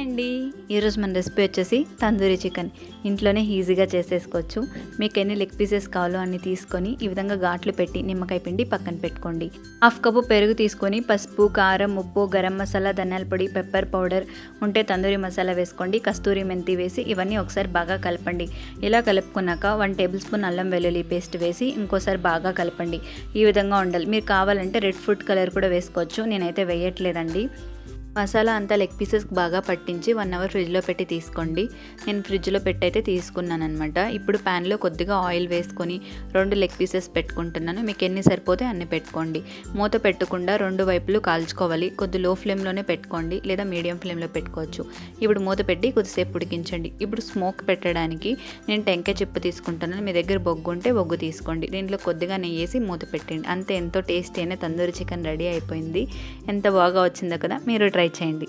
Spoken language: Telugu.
అండి. ఈరోజు మన రెసిపీ వచ్చేసి తందూరి చికెన్. ఇంట్లోనే ఈజీగా చేసేసుకోవచ్చు. మీకు ఎన్ని లెగ్ పీసెస్ కావాలో అన్ని తీసుకొని ఈ విధంగా ఘాట్లు పెట్టి నిమ్మకాయ పిండి పక్కన పెట్టుకోండి. హాఫ్ కప్పు పెరుగు తీసుకొని పసుపు కారం ఉప్పు గరం మసాలా ధనియాల పొడి పెప్పర్ పౌడర్ ఉంటే తందూరి మసాలా వేసుకోండి. కస్తూరి మెంతి వేసి ఇవన్నీ ఒకసారి బాగా కలపండి. ఇలా కలుపుకున్నాక వన్ టేబుల్ స్పూన్ అల్లం వెల్లుల్లి పేస్ట్ వేసి ఇంకోసారి బాగా కలపండి. ఈ విధంగా ఉండాలి. మీరు కావాలంటే రెడ్ ఫుడ్ కలర్ కూడా వేసుకోవచ్చు. నేనైతే వేయట్లేదండి. మసాలా అంతా లెగ్ పీసెస్ బాగా పట్టించి వన్ అవర్ ఫ్రిడ్జ్లో పెట్టి తీసుకోండి. నేను ఫ్రిడ్జ్లో పెట్టి అయితే తీసుకున్నాను అనమాట ఇప్పుడు ప్యాన్లో కొద్దిగా ఆయిల్ వేసుకొని రెండు లెగ్ పీసెస్ పెట్టుకుంటున్నాను. మీకు ఎన్ని సరిపోతే అన్ని పెట్టుకోండి. మూత పెట్టకుండా రెండు వైపులు కాల్చుకోవాలి. కొద్ది లో ఫ్లేమ్లోనే పెట్టుకోండి. లేదా మీడియం ఫ్లేమ్లో పెట్టుకోవచ్చు. ఇప్పుడు మూత పెట్టి కొద్దిసేపు ఉడికించండి. ఇప్పుడు స్మోక్ పెట్టడానికి నేను టెంకాయ చిప్పు తీసుకుంటున్నాను. మీ దగ్గర బొగ్గు ఉంటే బొగ్గు తీసుకోండి. దీంట్లో కొద్దిగా నెయ్యి వేసి మూత పెట్టండి అంతే ఎంతో టేస్టీ అయిన తందూరి చికెన్ రెడీ అయిపోయింది. ఎంత బాగా వచ్చిందో కదా. మీరు ట్రై చేయండి.